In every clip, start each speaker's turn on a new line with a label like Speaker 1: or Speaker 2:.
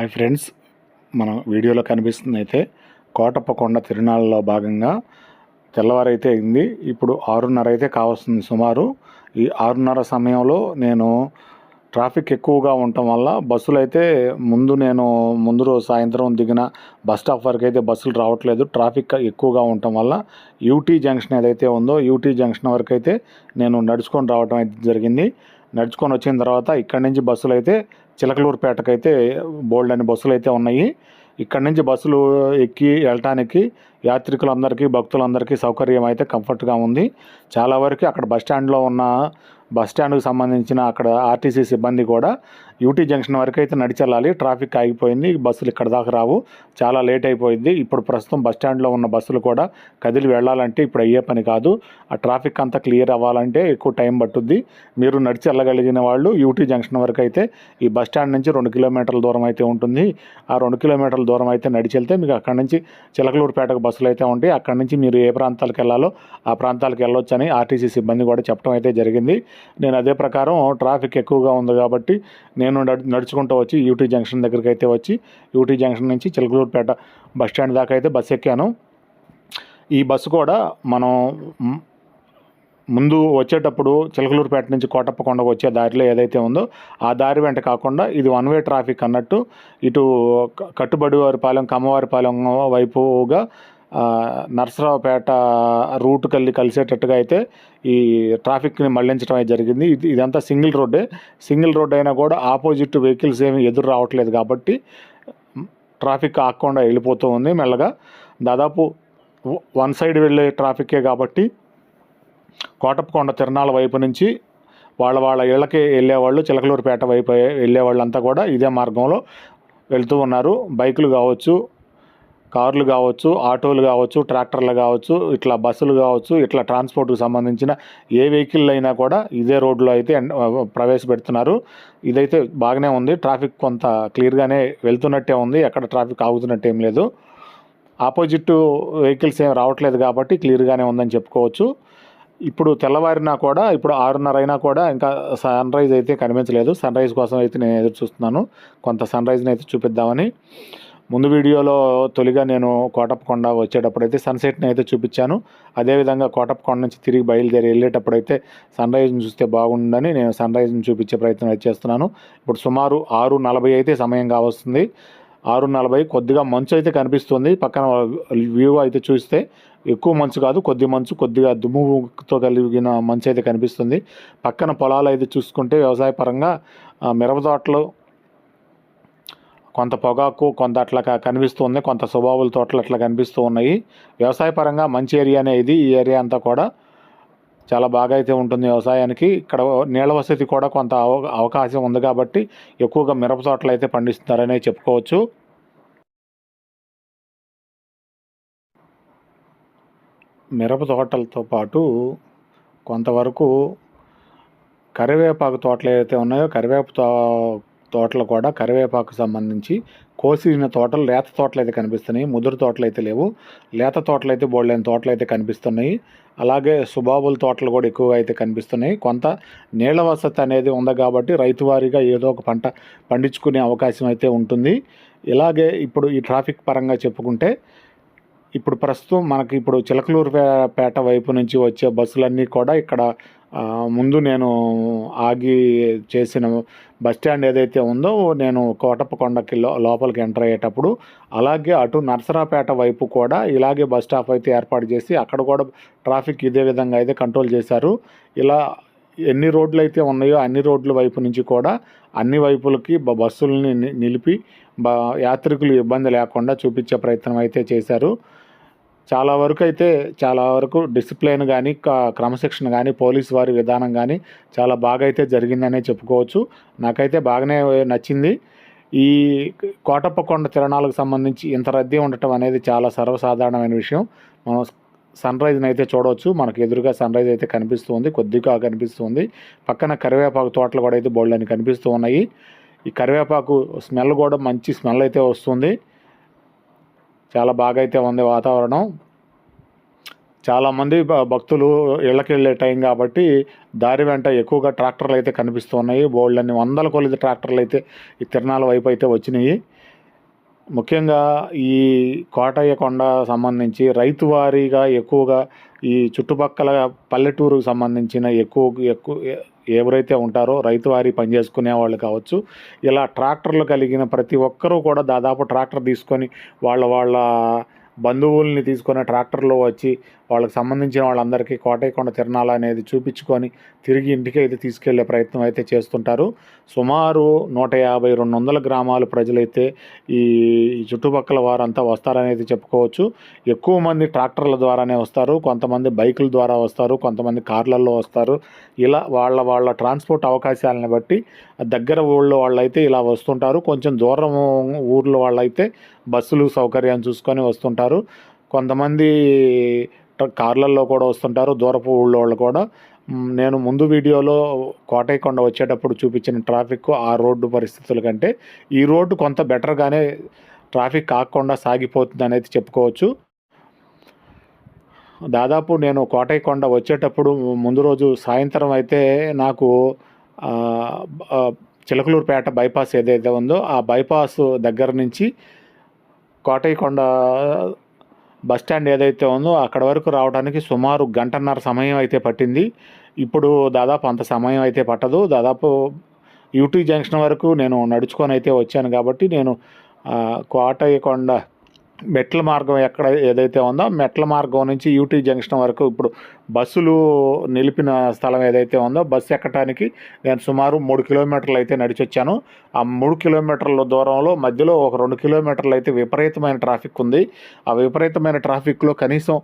Speaker 1: Hi friends మన వీడియోలో కనిపిస్తుంది అయితే కోటప్పకొండ తిరునాళ్ళలో భాగంగా తెల్లవారైతే అయింది. ఇప్పుడు ఆరున్నర అయితే కావస్తుంది సుమారు. ఈ ఆరున్నర సమయంలో నేను ట్రాఫిక్ ఎక్కువగా ఉండటం వల్ల బస్సులు అయితే ముందు నేను ముందు రోజు సాయంత్రం దిగిన బస్ స్టాప్ వరకు అయితే బస్సులు రావట్లేదు. ట్రాఫిక్ ఎక్కువగా ఉండటం వల్ల యూటీ జంక్షన్ ఏదైతే ఉందో యూటీ జంక్షన్ వరకు అయితే నేను నడుచుకొని రావడం అయితే జరిగింది. నడుచుకొని వచ్చిన తర్వాత ఇక్కడి నుంచి బస్సులు అయితే చిలకలూరుపేటకు అయితే బోల్డ్ అని బస్సులు అయితే ఉన్నాయి. ఇక్కడి నుంచి బస్సులు ఎక్కి వెళ్ళటానికి యాత్రికులందరికీ భక్తులందరికీ సౌకర్యం అయితే కంఫర్ట్గా ఉంది. చాలా వరకు అక్కడ బస్ స్టాండ్లో ఉన్న బస్ స్టాండ్కి సంబంధించిన అక్కడ ఆర్టీసీ సిబ్బంది కూడా యూటీ జంక్షన్ వరకు అయితే నడిచెళ్ళాలి. ట్రాఫిక్ ఆగిపోయింది. బస్సులు ఇక్కడ దాకా రావు. చాలా లేట్ అయిపోయింది. ఇప్పుడు ప్రస్తుతం బస్ స్టాండ్లో ఉన్న బస్సులు కూడా కదిలి వెళ్ళాలంటే ఇప్పుడు అయ్యే పని కాదు. ఆ ట్రాఫిక్ అంతా క్లియర్ అవ్వాలంటే ఎక్కువ టైం పట్టుద్ది. మీరు నడిచి వెళ్ళగలిగిన వాళ్ళు యూటీ జంక్షన్ వరకు అయితే ఈ బస్ స్టాండ్ నుంచి రెండు కిలోమీటర్ల దూరం అయితే ఉంటుంది. ఆ రెండు కిలోమీటర్ల దూరం అయితే నడిచి వెళ్తే మీకు అక్కడ నుంచి చిలకలూరుపేటకు బస్సులు అయితే ఉంటాయి. అక్కడ నుంచి మీరు ఏ ప్రాంతాలకు వెళ్ళాలో ఆ ప్రాంతాలకు వెళ్ళొచ్చని ఆర్టీసీ సిబ్బంది కూడా చెప్పడం అయితే జరిగింది. నేను అదే ప్రకారం ట్రాఫిక్ ఎక్కువగా ఉంది కాబట్టి నేను నేను నడుచుకుంటూ వచ్చి యూటీ జంక్షన్ దగ్గరికి అయితే వచ్చి యూటీ జంక్షన్ నుంచి చిలకలూరుపేట బస్ స్టాండ్ దాకా అయితే బస్సు ఎక్కాను. ఈ బస్సు కూడా మనం ముందు వచ్చేటప్పుడు చిలకలూరుపేట నుంచి కోటప్పకొండకు వచ్చే దారిలో ఏదైతే ఉందో ఆ దారి వెంట కాకుండా ఇది వన్ వే ట్రాఫిక్ అన్నట్టు ఇటు కట్టుబడివారిపాలెం కమ్మవారిపాలెం వైపుగా నరసరావుపేట రూట్ కలిసి కలిసేటట్టుగా అయితే ఈ ట్రాఫిక్ని మళ్ళించడం అయితే జరిగింది. ఇది ఇదంతా సింగిల్ రోడ్డే. సింగిల్ రోడ్ అయినా కూడా ఆపోజిట్ వెహికల్స్ ఏమి ఎదురు రావట్లేదు కాబట్టి ట్రాఫిక్ ఆగకుండా వెళ్ళిపోతూ ఉంది మెల్లగా. దాదాపు వన్ సైడ్ వెళ్ళే ట్రాఫికే కాబట్టి కోటప్పకొండ తిరణాల వైపు నుంచి వాళ్ళ వాళ్ళ ఇళ్ళకి వెళ్ళేవాళ్ళు చిలకలూరుపేట వైపు వెళ్ళే వాళ్ళంతా కూడా ఇదే మార్గంలో వెళ్తూ ఉన్నారు. బైకులు కావచ్చు కార్లు కావచ్చు ఆటోలు కావచ్చు ట్రాక్టర్లు కావచ్చు ఇట్లా బస్సులు కావచ్చు ఇట్లా ట్రాన్స్పోర్ట్కి సంబంధించిన ఏ వెహికల్ అయినా కూడా ఇదే రోడ్లో అయితే ప్రవేశపెడుతున్నారు. ఇదైతే బాగానే ఉంది. ట్రాఫిక్ కొంత క్లియర్గానే వెళ్తున్నట్టే ఉంది. ఎక్కడ ట్రాఫిక్ ఆగుతున్నట్టు ఏం లేదు. ఆపోజిట్ వెహికల్స్ ఏం రావట్లేదు కాబట్టి క్లియర్గానే ఉందని చెప్పుకోవచ్చు. ఇప్పుడు తెల్లవారినా కూడా ఇప్పుడు ఆరున్నర అయినా కూడా ఇంకా సన్ రైజ్ అయితే కనిపించలేదు. సన్ రైజ్ కోసం అయితే నేను ఎదురు చూస్తున్నాను. కొంత సన్ రైజ్ని అయితే చూపిద్దామని. ముందు వీడియోలో తొలిగా నేను కోటప్పకొండ వచ్చేటప్పుడైతే సన్సెట్ని అయితే చూపించాను. అదేవిధంగా కోటప్పకొండ నుంచి తిరిగి బయలుదేరి వెళ్ళేటప్పుడైతే అయితే సన్ రైజ్ని చూస్తే బాగుండని నేను సన్ రైజ్ని చూపించే ప్రయత్నం అయితే చేస్తున్నాను. ఇప్పుడు సుమారు ఆరు నలభై అయితే సమయం కావస్తుంది. ఆరు నలభై కొద్దిగా మంచు అయితే కనిపిస్తుంది. పక్కన వ్యూ అయితే చూస్తే ఎక్కువ మంచు కాదు కొద్ది మంచు కొద్దిగా దుమ్ముతో కలిగిన మంచు అయితే కనిపిస్తుంది. పక్కన పొలాలు అయితే చూసుకుంటే వ్యవసాయ పరంగా మిరప తోటలు కొంత పొగాకు కొంత అట్లా కనిపిస్తూ కనిపిస్తుంది కొంత సుబాబుల తోటలు అట్లా కనిపిస్తూ ఉన్నాయి. వ్యవసాయ పరంగా మంచి ఏరియానే ఇది. ఈ ఏరియా అంతా కూడా చాలా బాగా అయితే ఉంటుంది వ్యవసాయానికి. ఇక్కడ నీళ్ళ వసతి కూడా కొంత అవ- అవకాశం ఉంది కాబట్టి ఎక్కువగా మిరప తోటలు అయితే పండిస్తున్నారనే చెప్పుకోవచ్చు. మిరప తోటలతో పాటు కొంతవరకు కరివేపాకు తోటలు ఏవైతే ఉన్నాయో కరివేపు తోటలు కూడా కరివేపాకు సంబంధించి కోసిన తోటలు లేత తోటలు అయితే కనిపిస్తున్నాయి. ముదురు తోటలు అయితే లేవు. లేత తోటలు అయితే బోల్డైన తోటలు అయితే కనిపిస్తున్నాయి. అలాగే సుబాబుల తోటలు కూడా ఎక్కువగా అయితే కనిపిస్తున్నాయి. కొంత నీళ్ళ వసతి అనేది ఉంది కాబట్టి రైతువారీగా ఏదో ఒక పంట పండించుకునే అవకాశం అయితే ఉంటుంది. ఇలాగే ఇప్పుడు ఈ ట్రాఫిక్ పరంగా చెప్పుకుంటే ఇప్పుడు ప్రస్తుతం మనకి ఇప్పుడు చిలకలూరుపేట పేట వైపు నుంచి వచ్చే బస్సులన్నీ కూడా ఇక్కడ ముందు నేను ఆగి చేసిన బస్ స్టాండ్ ఏదైతే ఉందో నేను కోటప్పకొండకి లో లోపలికి ఎంటర్ అయ్యేటప్పుడు అలాగే అటు నర్సరాపేట వైపు కూడా ఇలాగే బస్ స్టాప్ అయితే ఏర్పాటు చేసి అక్కడ కూడా ట్రాఫిక్ ఇదే విధంగా అయితే కంట్రోల్ చేశారు. ఇలా ఎన్ని రోడ్లు అయితే ఉన్నాయో అన్ని రోడ్ల వైపు నుంచి కూడా అన్ని వైపులకి బస్సులని బస్సుల్ని నిలిపి బ యాత్రికులు ఇబ్బంది లేకుండా చూపించే ప్రయత్నం అయితే చేశారు. చాలా వరకు అయితే చాలా వరకు డిసిప్లిన్ కానీ క్రమశిక్షణ కానీ పోలీస్ వారి విధానం కానీ చాలా బాగా అయితే జరిగిందనే చెప్పుకోవచ్చు. నాకైతే బాగానే నచ్చింది. ఈ కోటప్పకొండ తిరణాలకు సంబంధించి ఇంత రద్దీ ఉండటం అనేది చాలా సర్వసాధారణమైన విషయం. మనం సన్ రైజ్ని అయితే చూడవచ్చు. మనకు ఎదురుగా సన్ రైజ్ అయితే కనిపిస్తుంది. కొద్దిగా కనిపిస్తుంది. పక్కన కరివేపాకు తోటలు కూడా అయితే బోళ్ళని కనిపిస్తూ ఉన్నాయి. ఈ కరివేపాకు స్మెల్ కూడా మంచి స్మెల్ అయితే వస్తుంది. చాలా బాగా అయితే ఉంది వాతావరణం. చాలామంది భ- భక్తులు ఇళ్ళకి వెళ్ళే టైం కాబట్టి దారి వెంట ఎక్కువగా ట్రాక్టర్లు అయితే కనిపిస్తున్నాయి. బోల్డ్ అన్ని వందల కొలిది ట్రాక్టర్లు అయితే ఈ తిరణాల వైపు అయితే వచ్చినాయి. ముఖ్యంగా ఈ కోటయ్య కొండ సంబంధించి రైతు వారీగా ఎక్కువగా ఈ చుట్టుపక్కల పల్లెటూరుకు సంబంధించిన ఎక్కువ ఎక్కువ ఎవరైతే ఉంటారో రైతు వారి పని చేసుకునే వాళ్ళు కావచ్చు ఇలా ట్రాక్టర్లు కలిగిన ప్రతి ఒక్కరూ కూడా దాదాపు ట్రాక్టర్ తీసుకొని వాళ్ళ వాళ్ళ బంధువుల్ని తీసుకొని ట్రాక్టర్లో వచ్చి వాళ్ళకి సంబంధించిన వాళ్ళందరికీ కోటైకొండ తిరణాలు అనేది చూపించుకొని తిరిగి ఇంటికి అయితే తీసుకెళ్ళే ప్రయత్నం అయితే చేస్తుంటారు. సుమారు నూట యాభై రెండు వందల గ్రామాల ప్రజలైతే ఈ ఈ చుట్టుపక్కల వారంతా వస్తారనేది చెప్పుకోవచ్చు. ఎక్కువ మంది ట్రాక్టర్ల ద్వారానే వస్తారు. కొంతమంది బైకుల ద్వారా వస్తారు. కొంతమంది కార్లలో వస్తారు. ఇలా వాళ్ళ వాళ్ళ ట్రాన్స్పోర్ట్ అవకాశాలను బట్టి దగ్గర ఊళ్ళో వాళ్ళైతే ఇలా వస్తుంటారు. కొంచెం దూరం ఊర్లో వాళ్ళైతే బస్సులు సౌకర్యాన్ని చూసుకొని వస్తుంటారు. కొంతమంది కార్లలో కార్లల్లో కూడా వస్తుంటారు దూరపు ఊళ్ళో వాళ్ళు కూడా. నేను ముందు వీడియోలో కోటైకొండ వచ్చేటప్పుడు చూపించిన ట్రాఫిక్ ఆ రోడ్డు పరిస్థితుల కంటే ఈ రోడ్డు కొంత బెటర్గానే ట్రాఫిక్ కాకుండా సాగిపోతుంది అనేది చెప్పుకోవచ్చు. దాదాపు నేను కోటైకొండ వచ్చేటప్పుడు ముందు రోజు సాయంత్రం అయితే నాకు చిలకలూరుపేట బైపాస్ ఏదైతే ఉందో ఆ బైపాస్ దగ్గర నుంచి కోటైకొండ బస్ స్టాండ్ ఏదైతే ఉందో అక్కడ వరకు రావడానికి సుమారు గంటన్నర సమయం అయితే పట్టింది. ఇప్పుడు దాదాపు అంత సమయం అయితే పట్టదు. దాదాపు యూటీ జంక్షన్ వరకు నేను నడుచుకొని అయితే వచ్చాను కాబట్టి నేను కోటయ్యకొండ మెట్ల మార్గం ఎక్కడ ఏదైతే ఉందో మెట్ల మార్గం నుంచి యూటీ జంక్షన్ వరకు ఇప్పుడు బస్సులు నిలిపిన స్థలం ఏదైతే ఉందో బస్సు ఎక్కడానికి నేను సుమారు మూడు కిలోమీటర్లు అయితే నడిచి వచ్చాను ఆ మూడు కిలోమీటర్ల దూరంలో మధ్యలో ఒక రెండు కిలోమీటర్లు అయితే విపరీతమైన ట్రాఫిక్ ఉంది. ఆ విపరీతమైన ట్రాఫిక్లో కనీసం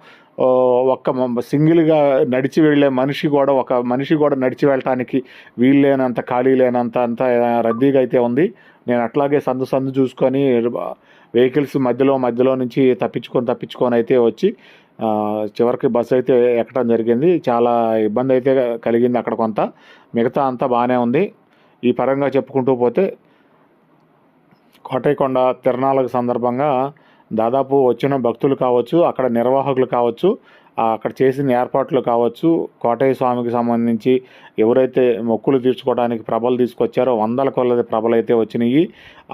Speaker 1: ఒక్క సింగిల్గా నడిచి వెళ్ళే మనిషి కూడా ఒక మనిషి కూడా నడిచి వెళ్ళటానికి వీలు లేనంత ఖాళీ లేనంత అంత రద్దీగా అయితే ఉంది. నేను అట్లాగే సందు సందు చూసుకొని వెహికల్స్ మధ్యలో మధ్యలో నుంచి తప్పించుకొని తప్పించుకొని అయితే వచ్చి చివరికి బస్సు అయితే ఎక్కడం జరిగింది. చాలా ఇబ్బంది అయితే కలిగింది అక్కడ కొంత. మిగతా అంతా బాగానే ఉంది. ఈ పరంగా చెప్పుకుంటూ పోతే కోటైకొండ తిరణాలకు సందర్భంగా దాదాపు వచ్చిన భక్తులు కావచ్చు అక్కడ నిర్వాహకులు కావచ్చు అక్కడ చేసిన ఏర్పాట్లు కావచ్చు కోటయ్య స్వామికి సంబంధించి ఎవరైతే మొక్కులు తీర్చుకోవడానికి ప్రభలు తీసుకొచ్చారో వందల కొలది ప్రభలు అయితే వచ్చినాయి.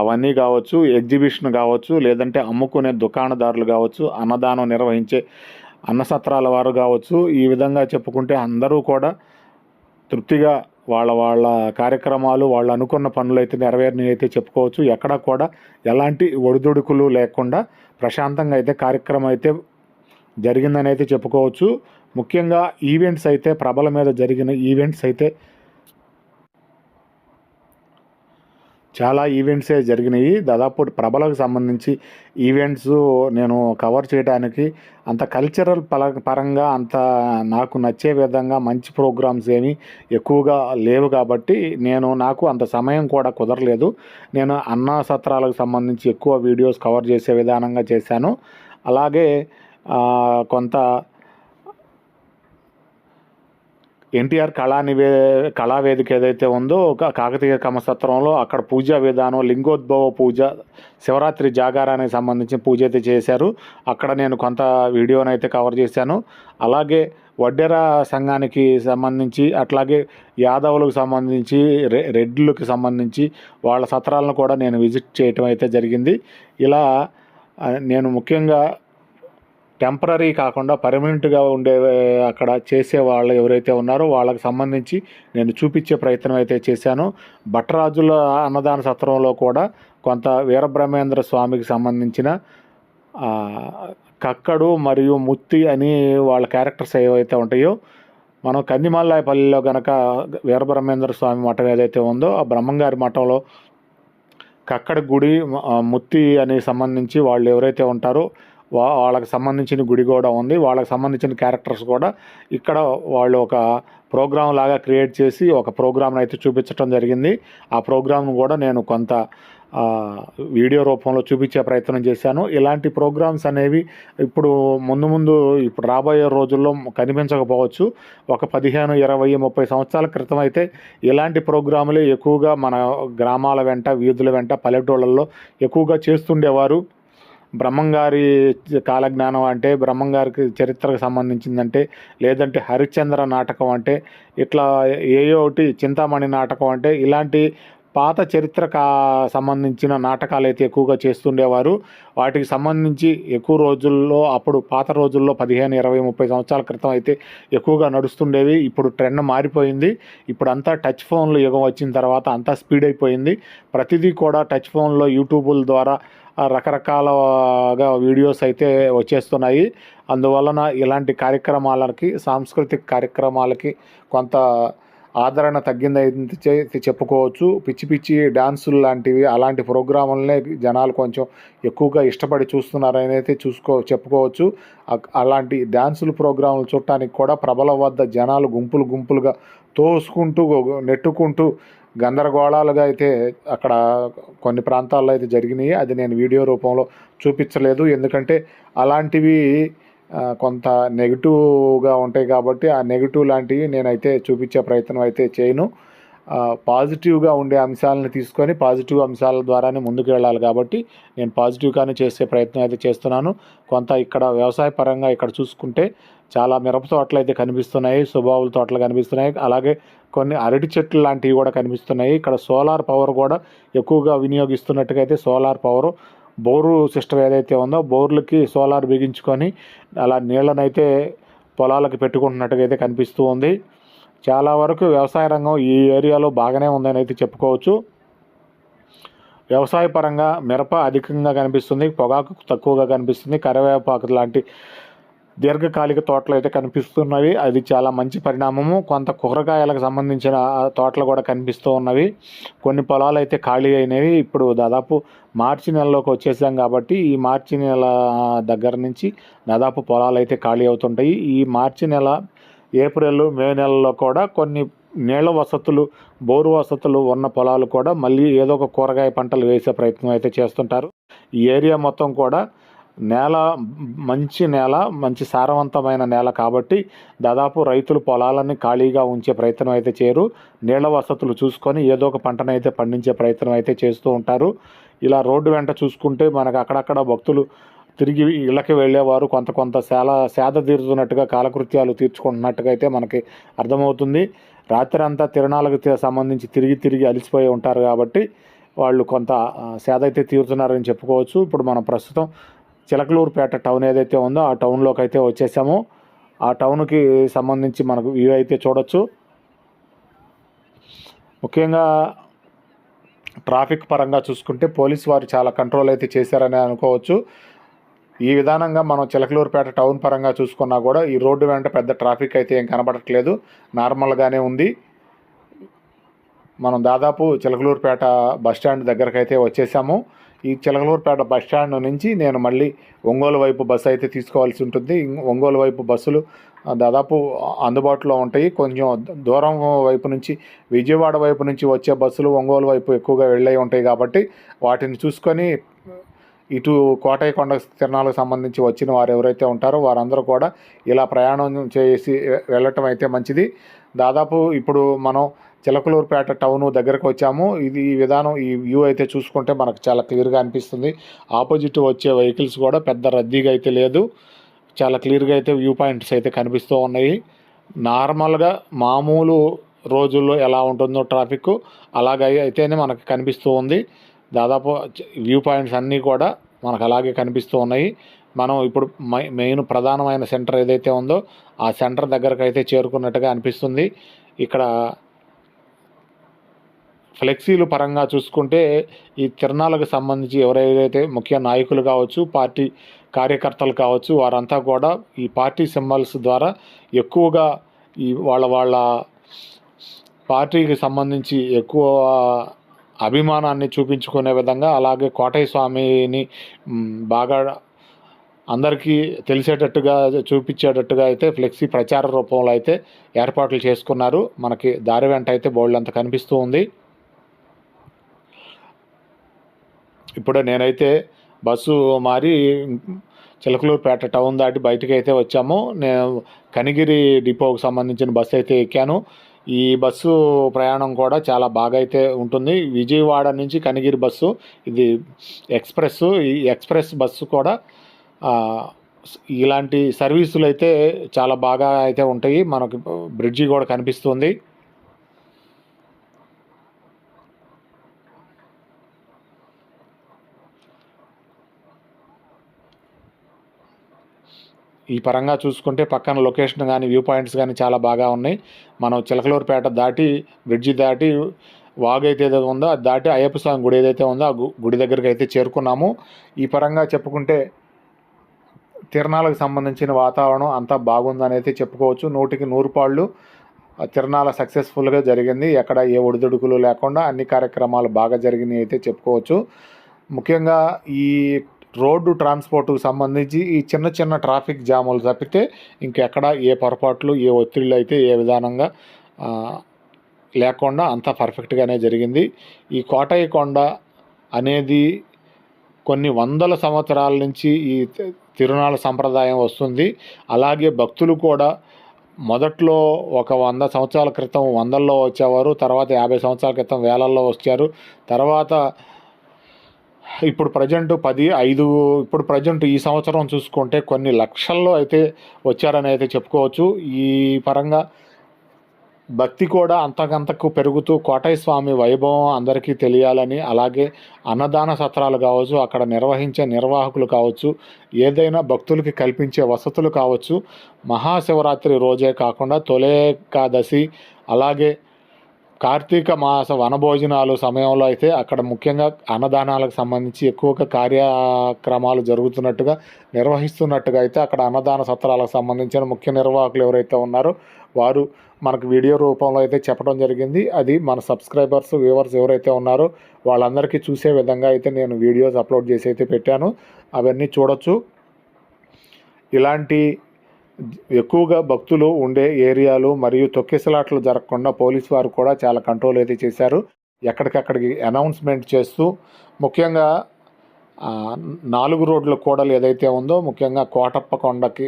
Speaker 1: అవన్నీ కావచ్చు ఎగ్జిబిషన్ కావచ్చు లేదంటే అమ్ముకునే దుకాణదారులు కావచ్చు అన్నదానం నిర్వహించే అన్నసత్రాల వారు కావచ్చు ఈ విధంగా చెప్పుకుంటే అందరూ కూడా తృప్తిగా వాళ్ళ వాళ్ళ కార్యక్రమాలు వాళ్ళు అనుకున్న పనులు అయితే నెరవేరినవి అయితే చెప్పుకోవచ్చు. ఎక్కడ కూడా ఎలాంటి ఒడిదుడుకులు లేకుండా ప్రశాంతంగా అయితే కార్యక్రమం అయితే జరిగిందని అయితే చెప్పుకోవచ్చు. ముఖ్యంగా ఈవెంట్స్ అయితే ప్రభల మీద జరిగిన ఈవెంట్స్ అయితే చాలా ఈవెంట్సే జరిగినాయి. దాదాపు ప్రభలకు సంబంధించి ఈవెంట్స్ నేను కవర్ చేయడానికి అంత కల్చరల్ పల పరంగా అంత నాకు నచ్చే విధంగా మంచి ప్రోగ్రామ్స్ ఏమీ ఎక్కువగా లేవు కాబట్టి నేను నాకు అంత సమయం కూడా కుదరలేదు. నేను అన్నా సత్రాలకు సంబంధించి ఎక్కువ వీడియోస్ కవర్ చేసే విధానంగా చేశాను. అలాగే కొంత ఎన్టీఆర్ కళా నివే కళావేదిక ఏదైతే ఉందో ఒక కాకతీయ కమసత్రంలో అక్కడ పూజా విధానం లింగోద్భవ పూజ శివరాత్రి జాగారానికి సంబంధించిన పూజ అయితే చేశారు. అక్కడ నేను కొంత వీడియోని అయితే కవర్ చేశాను. అలాగే వడ్డెర సంఘానికి సంబంధించి అట్లాగే యాదవులకు సంబంధించి రె రెడ్లకు సంబంధించి వాళ్ళ సత్రాలను కూడా నేను విజిట్ చేయటం అయితే జరిగింది. ఇలా నేను ముఖ్యంగా టెంపరీ కాకుండా పర్మనెంట్గా ఉండే అక్కడ చేసే వాళ్ళు ఎవరైతే ఉన్నారో వాళ్ళకి సంబంధించి నేను చూపించే ప్రయత్నం అయితే చేశాను. భట్టరాజుల అన్నదాన సత్రంలో కూడా కొంత వీరబ్రహ్మేంద్ర స్వామికి సంబంధించిన కక్కడు మరియు ముత్తి అని వాళ్ళ క్యారెక్టర్స్ ఏవైతే ఉంటాయో మనం కందిమల్లాయపల్లిలో గనక వీరబ్రహ్మేంద్ర స్వామి మఠం ఏదైతే ఉందో ఆ బ్రహ్మంగారి మఠంలో కక్కడ గుడి ముత్తి అని సంబంధించి వాళ్ళు ఎవరైతే ఉంటారో వాళ్ళకి సంబంధించిన గుడి కూడా ఉంది. వాళ్ళకి సంబంధించిన క్యారెక్టర్స్ కూడా ఇక్కడ వాళ్ళు ఒక ప్రోగ్రామ్ లాగా క్రియేట్ చేసి ఒక ప్రోగ్రామ్ని అయితే చూపించడం జరిగింది. ఆ ప్రోగ్రామ్ను కూడా నేను కొంత వీడియో రూపంలో చూపించే ప్రయత్నం చేశాను. ఇలాంటి ప్రోగ్రామ్స్ అనేవి ఇప్పుడు ముందు ముందు ఇప్పుడు రాబోయే రోజుల్లో కనిపించకపోవచ్చు. ఒక పదిహేను ఇరవై ముప్పై సంవత్సరాల క్రితం అయితే ఇలాంటి ప్రోగ్రాములే ఎక్కువగా మన గ్రామాల వెంట వీధుల వెంట పల్లెటూళ్ళల్లో ఎక్కువగా చేస్తుండేవారు. బ్రహ్మంగారి కాలజ్ఞానం అంటే బ్రహ్మంగారికి చరిత్రకు సంబంధించిందంటే లేదంటే హరిశ్చంద్ర నాటకం అంటే ఇట్లా ఏయో ఒకటి చింతామణి నాటకం అంటే ఇలాంటి పాత చరిత్ర కా సంబంధించిన నాటకాలు అయితే ఎక్కువగా చేస్తుండేవారు. వాటికి సంబంధించి ఎక్కువ రోజుల్లో అప్పుడు పాత రోజుల్లో పదిహేను ఇరవై ముప్పై సంవత్సరాల క్రితం అయితే ఎక్కువగా నడుస్తుండేవి. ఇప్పుడు ట్రెండ్ మారిపోయింది. ఇప్పుడు అంతా టచ్ ఫోన్లు యుగం వచ్చిన తర్వాత అంతా స్పీడ్ అయిపోయింది. ప్రతిదీ కూడా టచ్ ఫోన్లో యూట్యూబుల ద్వారా రకరకాలగా వీడియోస్ అయితే వచ్చేస్తున్నాయి. అందువలన ఇలాంటి కార్యక్రమాలకి సాంస్కృతిక కార్యక్రమాలకి కొంత ఆదరణ తగ్గిందైతే చెప్పుకోవచ్చు. పిచ్చి పిచ్చి డ్యాన్సులు లాంటివి అలాంటి ప్రోగ్రాములనే జనాలు కొంచెం ఎక్కువగా ఇష్టపడి చూస్తున్నారని అయితే చూసుకో చెప్పుకోవచ్చు. అలాంటి డ్యాన్సులు ప్రోగ్రాములు చూడటానికి కూడా ప్రభల వద్ద జనాలు గుంపులు గుంపులుగా తోసుకుంటూ నెట్టుకుంటూ గందరగోళాలుగా అయితే అక్కడ కొన్ని ప్రాంతాల్లో అయితే జరిగినాయి. అది నేను వీడియో రూపంలో చూపించలేదు. ఎందుకంటే అలాంటివి కొంత నెగిటివ్గా ఉంటాయి కాబట్టి ఆ నెగిటివ్ లాంటివి నేనైతే చూపించే ప్రయత్నం అయితే చేయను. పాజిటివ్గా ఉండే అంశాలను తీసుకొని పాజిటివ్ అంశాల ద్వారానే ముందుకు వెళ్ళాలి కాబట్టి నేను పాజిటివ్గానే చేసే ప్రయత్నం అయితే చేస్తున్నాను. కొంత ఇక్కడ వ్యవసాయ పరంగా ఇక్కడ చూసుకుంటే చాలా మిరప తోటలు అయితే కనిపిస్తున్నాయి సుబాబుల తోటలు కనిపిస్తున్నాయి. అలాగే కొన్ని అరటి చెట్లు లాంటివి కూడా కనిపిస్తున్నాయి. ఇక్కడ సోలార్ పవర్ కూడా ఎక్కువగా వినియోగిస్తున్నట్టుగా అయితే సోలార్ పవర్ బోరు సిస్టమ్ ఏదైతే ఉందో బోర్లకి సోలార్ బిగించుకొని అలా నీళ్ళనైతే పొలాలకు పెట్టుకుంటున్నట్టుగా అయితే కనిపిస్తూ ఉంది. చాలా వరకు వ్యవసాయ రంగం ఈ ఏరియాలో బాగానే ఉందని అయితే చెప్పుకోవచ్చు. వ్యవసాయ పరంగా మిరప అధికంగా కనిపిస్తుంది పొగాకు తక్కువగా కనిపిస్తుంది కరివేపాకు లాంటి దీర్ఘకాలిక తోటలు అయితే కనిపిస్తున్నవి. అది చాలా మంచి పరిణామము. కొంత కూరగాయలకు సంబంధించిన తోటలు కూడా కనిపిస్తూ ఉన్నవి. కొన్ని పొలాలు అయితే ఖాళీ అయినవి. ఇప్పుడు దాదాపు మార్చి నెలలోకి వచ్చేసాం కాబట్టి ఈ మార్చి నెల దగ్గర నుంచి దాదాపు పొలాలు అయితే ఖాళీ అవుతుంటాయి. ఈ మార్చి నెల ఏప్రిల్ మే నెలలో కూడా కొన్ని నీళ్ళ వసతులు బోరు వసతులు ఉన్న పొలాలు కూడా మళ్ళీ ఏదో ఒక కూరగాయ పంటలు వేసే ప్రయత్నం అయితే చేస్తుంటారు. ఈ ఏరియా మొత్తం కూడా నేల మంచి నేల మంచి సారవంతమైన నేల కాబట్టి దాదాపు రైతులు పొలాలని ఖాళీగా ఉంచే ప్రయత్నం అయితే చేయరు. నీళ్ళ వసతులు చూసుకొని ఏదో ఒక పంటనైతే పండించే ప్రయత్నం అయితే చేస్తూ ఉంటారు. ఇలా రోడ్డు వెంట చూసుకుంటే మనకు అక్కడక్కడ భక్తులు తిరిగి ఇళ్ళకి వెళ్ళేవారు. కొంత కొంత సేల సేద తీరుతున్నట్టుగా కాలకృత్యాలు తీర్చుకుంటున్నట్టుగా అయితే మనకి అర్థమవుతుంది. రాత్రి అంతా తిరణాలకు సంబంధించి తిరిగి తిరిగి అలిసిపోయి ఉంటారు కాబట్టి వాళ్ళు కొంత ఆ, సేద అయితే తీరుతున్నారని చెప్పుకోవచ్చు. ఇప్పుడు మనం ప్రస్తుతం చిలకలూరుపేట టౌన్ ఏదైతే ఉందో ఆ టౌన్లోకి అయితే వచ్చేసాము. ఆ టౌన్కి సంబంధించి మనకు వ్యూ అయితే చూడొచ్చు. ముఖ్యంగా ట్రాఫిక్ పరంగా చూసుకుంటే పోలీసు వారు చాలా కంట్రోల్ అయితే చేశారని అనుకోవచ్చు. ఈ విధానంగా మనం చిలకలూరుపేట టౌన్ పరంగా చూసుకున్నా కూడా ఈ రోడ్డు వెంట పెద్ద ట్రాఫిక్ అయితే ఏం కనబడట్లేదు. నార్మల్గానే ఉంది. మనం దాదాపు చిలకలూరుపేట బస్ స్టాండ్ దగ్గరకు అయితే వచ్చేసాము. ఈ చిలకలూరుపేట బస్ స్టాండ్ నుంచి నేను మళ్ళీ ఒంగోలు వైపు బస్సు అయితే తీసుకోవాల్సి ఉంటుంది. ఒంగోలు వైపు బస్సులు దాదాపు అందుబాటులో ఉంటాయి. కొంచెం దూరం వైపు నుంచి విజయవాడ వైపు నుంచి వచ్చే బస్సులు ఒంగోలు వైపు ఎక్కువగా వెళ్ళే ఉంటాయి కాబట్టి వాటిని చూసుకొని ఇటు కోటయ్యకొండ తిరణాలకు సంబంధించి వచ్చిన వారు ఎవరైతే ఉంటారో వారందరూ కూడా ఇలా ప్రయాణం చేసి వెళ్ళటం అయితే మంచిది. దాదాపు ఇప్పుడు మనం చిలకలూరుపేట టౌన్ దగ్గరకు వచ్చాము. ఇది ఈ విధానం ఈ వ్యూ అయితే చూసుకుంటే మనకు చాలా క్లియర్గా అనిపిస్తుంది. ఆపోజిట్ వచ్చే వెహికల్స్ కూడా పెద్ద రద్దీగా అయితే లేదు. చాలా క్లియర్గా అయితే వ్యూ పాయింట్స్ అయితే కనిపిస్తూ ఉన్నాయి. నార్మల్గా మామూలు రోజుల్లో ఎలా ఉంటుందో ట్రాఫిక్ అలాగే అయితేనే మనకు కనిపిస్తూ ఉంది. దాదాపు వ్యూ పాయింట్స్ అన్నీ కూడా మనకు అలాగే కనిపిస్తూ ఉన్నాయి. మనం ఇప్పుడు మెయిన్ ప్రధానమైన సెంటర్ ఏదైతే ఉందో ఆ సెంటర్ దగ్గరకు అయితే చేరుకున్నట్టుగా అనిపిస్తుంది. ఇక్కడ ఫ్లెక్సీలు పరంగా చూసుకుంటే ఈ తిరణాలకు సంబంధించి ఎవరైతే ముఖ్య నాయకులు కావచ్చు పార్టీ కార్యకర్తలు కావచ్చు వారంతా కూడా ఈ పార్టీ సింబల్స్ ద్వారా ఎక్కువగా ఈ వాళ్ళ వాళ్ళ పార్టీకి సంబంధించి ఎక్కువ అభిమానాన్ని చూపించుకునే విధంగా అలాగే కోటయ్య స్వామిని బాగా అందరికీ తెలిసేటట్టుగా చూపించేటట్టుగా అయితే ఫ్లెక్సీ ప్రచార రూపంలో అయితే ఏర్పాట్లు చేసుకున్నారు. మనకి దారి వెంట అయితే బోర్డు అంత కనిపిస్తూ ఉంది. ఇప్పుడు నేనైతే బస్సు మారి చిలకలూరుపేట టౌన్ దాటి బయటికి అయితే వచ్చాము. నేను కనిగిరి డిపోకు సంబంధించిన బస్సు అయితే ఎక్కాను. ఈ బస్సు ప్రయాణం కూడా చాలా బాగా అయితే ఉంటుంది. విజయవాడ నుంచి కనిగిరి బస్సు ఇది ఎక్స్ప్రెస్ ఈ ఎక్స్ప్రెస్ బస్సు కూడా ఇలాంటి సర్వీసులు అయితే చాలా బాగా అయితే ఉంటాయి. మనకి బ్రిడ్జి కూడా కనిపిస్తుంది. ఈ పరంగా చూసుకుంటే పక్కన లొకేషన్ కానీ వ్యూ పాయింట్స్ కానీ చాలా బాగా ఉన్నాయి. మనం చిలకలూరుపేట దాటి బ్రిడ్జి దాటి వాగు అయితే ఏదైతే ఉందో అది దాటి అయ్యప్ప స్వామి గుడి ఏదైతే ఉందో ఆ గుడి దగ్గరికి అయితే చేరుకున్నాము. ఈ పరంగా చెప్పుకుంటే తిరణాలకు సంబంధించిన వాతావరణం అంతా బాగుందని అయితే చెప్పుకోవచ్చు. నూటికి నూరు పాళ్ళు తిరణాల సక్సెస్ఫుల్గా జరిగింది. ఎక్కడ ఏ ఒడిదుడుకులు లేకుండా అన్ని కార్యక్రమాలు బాగా జరిగినాయి అయితే చెప్పుకోవచ్చు. ముఖ్యంగా ఈ రోడ్డు ట్రాన్స్పోర్ట్కు సంబంధించి ఈ చిన్న చిన్న ట్రాఫిక్ జాములు తప్పితే ఇంకెక్కడ ఏ పొరపాట్లు ఏ ఒత్తిళ్ళు అయితే ఏ విధానంగా లేకుండా అంతా పర్ఫెక్ట్గానే జరిగింది. ఈ కోటయ్య కొండ అనేది కొన్ని వందల సంవత్సరాల నుంచి ఈ తిరునాళ్ళ సంప్రదాయం వస్తుంది. అలాగే భక్తులు కూడా మొదట్లో ఒక వంద సంవత్సరాల క్రితం వందల్లో వచ్చేవారు తర్వాత యాభై సంవత్సరాల క్రితం వేలల్లో వచ్చారు. తర్వాత ఇప్పుడు ప్రజెంట్ పది ఐదు ఇప్పుడు ప్రజెంట్ ఈ సంవత్సరం చూసుకుంటే కొన్ని లక్షల్లో అయితే వచ్చారని అయితే చెప్పుకోవచ్చు. ఈ పరంగా భక్తి కూడా అంతకంతకు పెరుగుతూ కోటయ్య స్వామి వైభవం అందరికీ తెలియాలని అలాగే అన్నదాన సత్రాలు కావచ్చు అక్కడ నిర్వహించే నిర్వాహకులు కావచ్చు ఏదైనా భక్తులకి కల్పించే వసతులు కావచ్చు. మహాశివరాత్రి రోజే కాకుండా తొలేకాదశి అలాగే కార్తీక మాస వనభోజనాలు సమయంలో అయితే అక్కడ ముఖ్యంగా అన్నదానాలకు సంబంధించి ఎక్కువగా కార్యక్రమాలు జరుగుతున్నట్టుగా నిర్వహిస్తున్నట్టుగా అయితే అక్కడ అన్నదాన సత్రాలకు సంబంధించిన ముఖ్య నిర్వాహకులు ఎవరైతే ఉన్నారో వారు మనకు వీడియో రూపంలో అయితే చెప్పడం జరిగింది. అది మన సబ్స్క్రైబర్స్ వ్యూవర్స్ ఎవరైతే ఉన్నారో వాళ్ళందరికీ చూసే విధంగా అయితే నేను వీడియోస్ అప్లోడ్ చేసి అయితే పెట్టాను. అవన్నీ చూడొచ్చు. ఇలాంటి ఎక్కువగా భక్తులు ఉండే ఏరియాలు మరియు తొక్కిసలాట్లు జరగకుండా పోలీసు వారు కూడా చాలా కంట్రోల్ అయితే చేశారు. ఎక్కడికక్కడికి అనౌన్స్మెంట్ చేస్తూ ముఖ్యంగా నాలుగు రోడ్ల కూడలు ఏదైతే ఉందో ముఖ్యంగా కోటప్ప కొండకి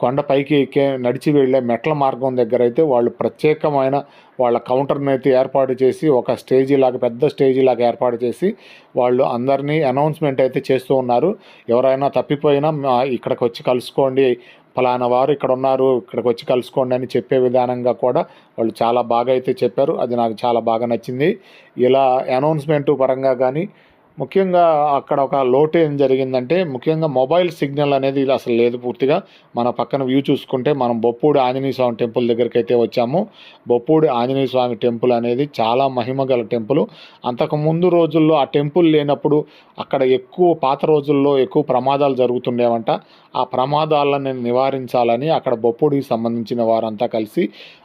Speaker 1: కొండ పైకి ఎక్కే నడిచి వెళ్ళే మెట్ల మార్గం దగ్గర అయితే వాళ్ళు ప్రత్యేకమైన వాళ్ళ కౌంటర్ని అయితే ఏర్పాటు చేసి ఒక స్టేజీ లాగా పెద్ద స్టేజీ లాగా ఏర్పాటు చేసి వాళ్ళు అందరినీ అనౌన్స్మెంట్ అయితే చేస్తూ ఉన్నారు. ఎవరైనా తప్పిపోయినా ఇక్కడికి వచ్చి కలుసుకోండి ఫలానా వారు ఇక్కడ ఉన్నారు ఇక్కడికి వచ్చి కలుసుకోండి అని చెప్పే విధానంగా కూడా వాళ్ళు చాలా బాగా అయితే చెప్పారు. అది నాకు చాలా బాగా నచ్చింది. ఇలా అనౌన్స్మెంట్ పరంగా కానీ ముఖ్యంగా అక్కడ ఒక లోటు ఏం జరిగిందంటే ముఖ్యంగా మొబైల్ సిగ్నల్ అనేది ఇలా అసలు లేదు పూర్తిగా. మన పక్కన వ్యూ చూసుకుంటే మనం బొప్పూడి ఆంజనేయ స్వామి టెంపుల్ దగ్గరికి అయితే వచ్చాము. బొప్పూడి ఆంజనేయ స్వామి టెంపుల్ అనేది చాలా మహిమ గల టెంపుల్. అంతకు ముందు రోజుల్లో ఆ టెంపుల్ లేనప్పుడు అక్కడ ఎక్కువ పాత రోజుల్లో ఎక్కువ ప్రమాదాలు జరుగుతుండేవంట. ఆ ప్రమాదాలను నివారించాలని అక్కడ బొప్పూడికి సంబంధించిన వారంతా కలిసి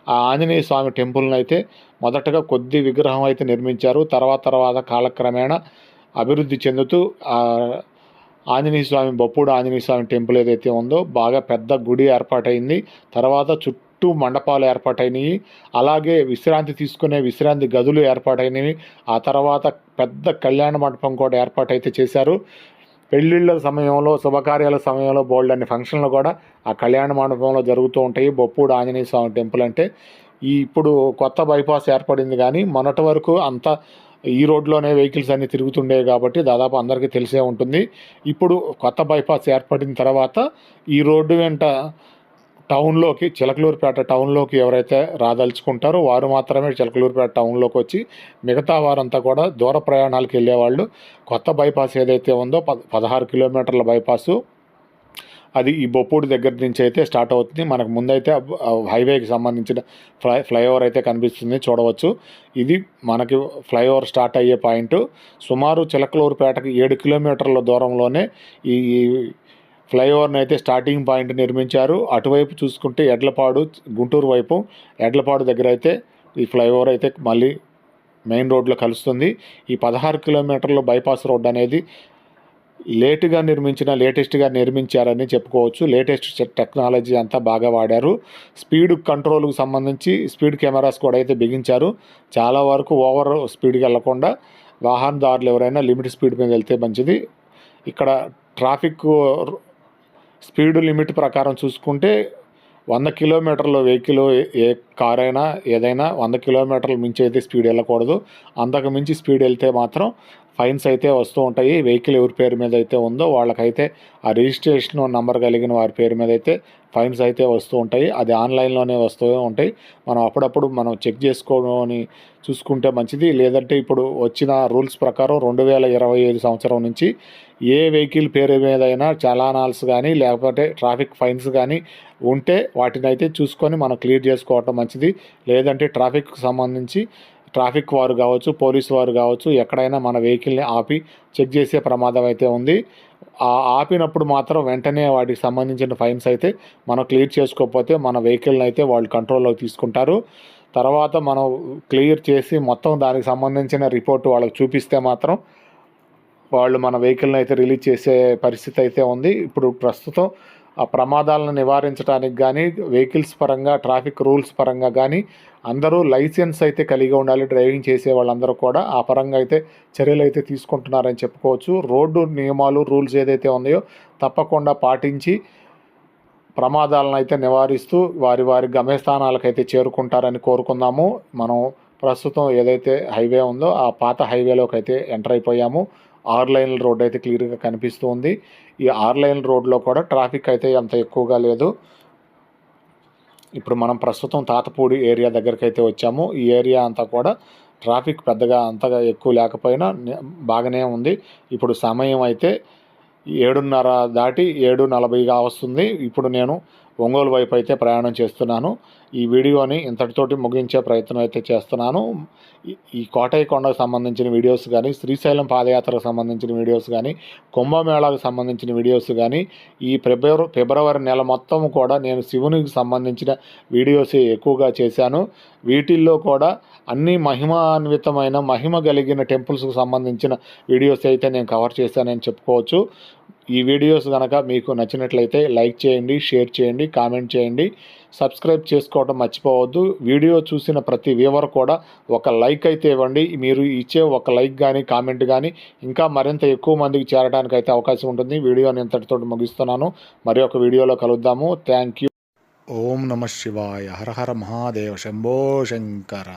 Speaker 1: ఆ ఆంజనేయ స్వామి టెంపుల్ని అయితే మొదటగా కొద్ది విగ్రహం అయితే నిర్మించారు. తర్వాత తర్వాత కాలక్రమేణా అభివృద్ధి చెందుతూ ఆంజనేయ స్వామి బొప్పూడు ఆంజనేయ స్వామి టెంపుల్ ఏదైతే ఉందో బాగా పెద్ద గుడి ఏర్పాటైంది. తర్వాత చుట్టూ మండపాలు ఏర్పాటైనవి అలాగే విశ్రాంతి తీసుకునే విశ్రాంతి గదులు ఏర్పాటైనవి. ఆ తర్వాత పెద్ద కళ్యాణ మండపం కూడా ఏర్పాటైతే చేశారు. పెళ్ళిళ్ళ సమయంలో శుభకార్యాల సమయంలో బోల్డ్ అనే ఫంక్షన్లు కూడా ఆ కళ్యాణ మండపంలో జరుగుతూ ఉంటాయి. బొప్పుడు ఆంజనేయ స్వామి టెంపుల్ అంటే ఈ ఇప్పుడు కొత్త బైపాస్ ఏర్పడింది కానీ మొన్నటి వరకు అంత ఈ రోడ్లోనే వెహికల్స్ అన్ని తిరుగుతుండేవి కాబట్టి దాదాపు అందరికీ తెలిసే ఉంటుంది. ఇప్పుడు కొత్త బైపాస్ ఏర్పడిన తర్వాత ఈ రోడ్డు వెంట టౌన్లోకి చిలకలూరుపేట టౌన్లోకి ఎవరైతే రాదలుచుకుంటారో వారు మాత్రమే చిలకలూరుపేట టౌన్లోకి వచ్చి మిగతా వారంతా కూడా దూర ప్రయాణాలకు వెళ్ళేవాళ్ళు. కొత్త బైపాస్ ఏదైతే ఉందో పద పదహారు కిలోమీటర్ల బైపాసు అది ఈ బొప్పూడి దగ్గర నుంచి అయితే స్టార్ట్ అవుతుంది. మనకు ముందైతే హైవేకి సంబంధించిన ఫ్లై ఫ్లైఓవర్ అయితే కనిపిస్తుంది. చూడవచ్చు. ఇది మనకి ఫ్లైఓవర్ స్టార్ట్ అయ్యే పాయింట్. సుమారు చిలకలూరుపేటకి ఏడు కిలోమీటర్ల దూరంలోనే ఈ ఫ్లైఓవర్ని అయితే స్టార్టింగ్ పాయింట్ నిర్మించారు. అటువైపు చూసుకుంటే ఎడ్లపాడు గుంటూరు వైపు ఎడ్లపాడు దగ్గర అయితే ఈ ఫ్లైఓవర్ అయితే మళ్ళీ మెయిన్ రోడ్లో కలుస్తుంది. ఈ పదహారు కిలోమీటర్ల బైపాస్ రోడ్ అనేది లేటుగా నిర్మించిన లేటెస్ట్గా నిర్మించారని చెప్పుకోవచ్చు. లేటెస్ట్ టెక్నాలజీ అంతా బాగా వాడారు. స్పీడ్ కంట్రోల్కి సంబంధించి స్పీడ్ కెమెరాస్ కూడా అయితే బిగించారు. చాలా వరకు ఓవర్ స్పీడ్కి వెళ్ళకుండా వాహనదారులు ఎవరైనా లిమిట్ స్పీడ్ మీద వెళ్తే మంచిది. ఇక్కడ ట్రాఫిక్ స్పీడ్ లిమిట్ ప్రకారం చూసుకుంటే వంద కిలోమీటర్ల వెహికల్ ఏ కార్ అయినా ఏదైనా వంద కిలోమీటర్లు మించి అయితే స్పీడ్ వెళ్ళకూడదు. అంతకు మించి స్పీడ్ వెళ్తే మాత్రం ఫైన్స్ అయితే వస్తూ ఉంటాయి. వెహికల్ ఎవరి పేరు మీద అయితే ఉందో వాళ్ళకైతే ఆ రిజిస్ట్రేషన్ నంబర్ కలిగిన వారి పేరు మీద అయితే ఫైన్స్ అయితే వస్తూ ఉంటాయి. అది ఆన్లైన్లోనే వస్తూ ఉంటాయి. మనం అప్పుడప్పుడు మనం చెక్ చేసుకోని చూసుకుంటే మంచిది. లేదంటే ఇప్పుడు వచ్చిన రూల్స్ ప్రకారం రెండు వేల ఇరవై ఐదు సంవత్సరం నుంచి ఏ వెహికల్ పేరు మీదైనా చలానాల్స్ కానీ లేకపోతే ట్రాఫిక్ ఫైన్స్ కానీ ఉంటే వాటిని అయితే చూసుకొని మనం క్లియర్ చేసుకోవటం మంచిది. లేదంటే ట్రాఫిక్కి సంబంధించి ట్రాఫిక్ వారు కావచ్చు పోలీస్ వారు కావచ్చు ఎక్కడైనా మన వెహికల్ని ఆపి చెక్ చేసే ప్రమాదం అయితే ఉంది. ఆ ఆపినప్పుడు మాత్రం వెంటనే వాటికి సంబంధించిన ఫైన్స్ అయితే మనం క్లియర్ చేసుకోకపోతే మన వెహికల్ని అయితే వాళ్ళు కంట్రోల్లోకి తీసుకుంటారు. తర్వాత మనం క్లియర్ చేసి మొత్తం దానికి సంబంధించిన రిపోర్ట్ వాళ్ళకి చూపిస్తే మాత్రం వాళ్ళు మన వెహికల్ని అయితే రిలీజ్ చేసే పరిస్థితి అయితే ఉంది. ఇప్పుడు ప్రస్తుతం ఆ ప్రమాదాలను నివారించడానికి కానీ వెహికల్స్ పరంగా ట్రాఫిక్ రూల్స్ పరంగా కానీ అందరూ లైసెన్స్ అయితే కలిగి ఉండాలి డ్రైవింగ్ చేసే వాళ్ళందరూ కూడా ఆ పరంగా అయితే చర్యలు అయితే తీసుకుంటున్నారని చెప్పుకోవచ్చు. రోడ్డు నియమాలు రూల్స్ ఏదైతే ఉన్నాయో తప్పకుండా పాటించి ప్రమాదాలను అయితే నివారిస్తూ వారి వారి గమ్యస్థానాలకైతే చేరుకుంటారని కోరుకుందాము. మనం ప్రస్తుతం ఏదైతే హైవే ఉందో ఆ పాత హైవేలోకి అయితే ఎంటర్ అయిపోయాము. ఆరు లైన్ల రోడ్ అయితే క్లియర్గా కనిపిస్తూ ఉంది. ఈ ఆర్లైన్ రోడ్లో కూడా ట్రాఫిక్ అయితే అంత ఎక్కువగా లేదు. ఇప్పుడు మనం ప్రస్తుతం తాతపూడి ఏరియా దగ్గరికి అయితే వచ్చాము. ఈ ఏరియా అంతా కూడా ట్రాఫిక్ పెద్దగా అంతగా ఎక్కువ లేకపోయినా బాగానే ఉంది. ఇప్పుడు సమయం అయితే ఏడున్నర దాటి ఏడు నలభైగా వస్తుంది. ఇప్పుడు నేను ఒంగోలు వైపు అయితే ప్రయాణం చేస్తున్నాను. ఈ వీడియోని ఇంతటితోటి ముగించే ప్రయత్నం అయితే చేస్తున్నాను. ఈ కోటయ్య కొండకు సంబంధించిన వీడియోస్ కానీ శ్రీశైలం పాదయాత్రకు సంబంధించిన వీడియోస్ కానీ కుంభమేళాకు సంబంధించిన వీడియోస్ కానీ ఈ ఫిబ్రవరి ఫిబ్రవరి నెల మొత్తం కూడా నేను శివునికి సంబంధించిన వీడియోస్ ఎక్కువగా చేశాను. వీటిల్లో కూడా అన్ని మహిమాన్వితమైన మహిమ కలిగిన టెంపుల్స్కు సంబంధించిన వీడియోస్ అయితే నేను కవర్ చేశానని చెప్పుకోవచ్చు. ఈ వీడియోస్ కనుక మీకు నచ్చినట్లయితే లైక్ చేయండి షేర్ చేయండి కామెంట్ చేయండి. సబ్స్క్రైబ్ చేసుకోవడం మర్చిపోవద్దు. వీడియో చూసిన ప్రతి వ్యూవర్ కూడా ఒక లైక్ అయితే ఇవ్వండి. మీరు ఇచ్చే ఒక లైక్ కానీ కామెంట్ కానీ ఇంకా మరింత ఎక్కువ మందికి చేరడానికి అయితే అవకాశం ఉంటుంది. వీడియోని ఇంతటితో ముగిస్తున్నాను. మరి ఒక వీడియోలో కలుద్దాము. Thank you. ఓం నమ శివాయ. హర హర మహాదేవ శంభో శంకర.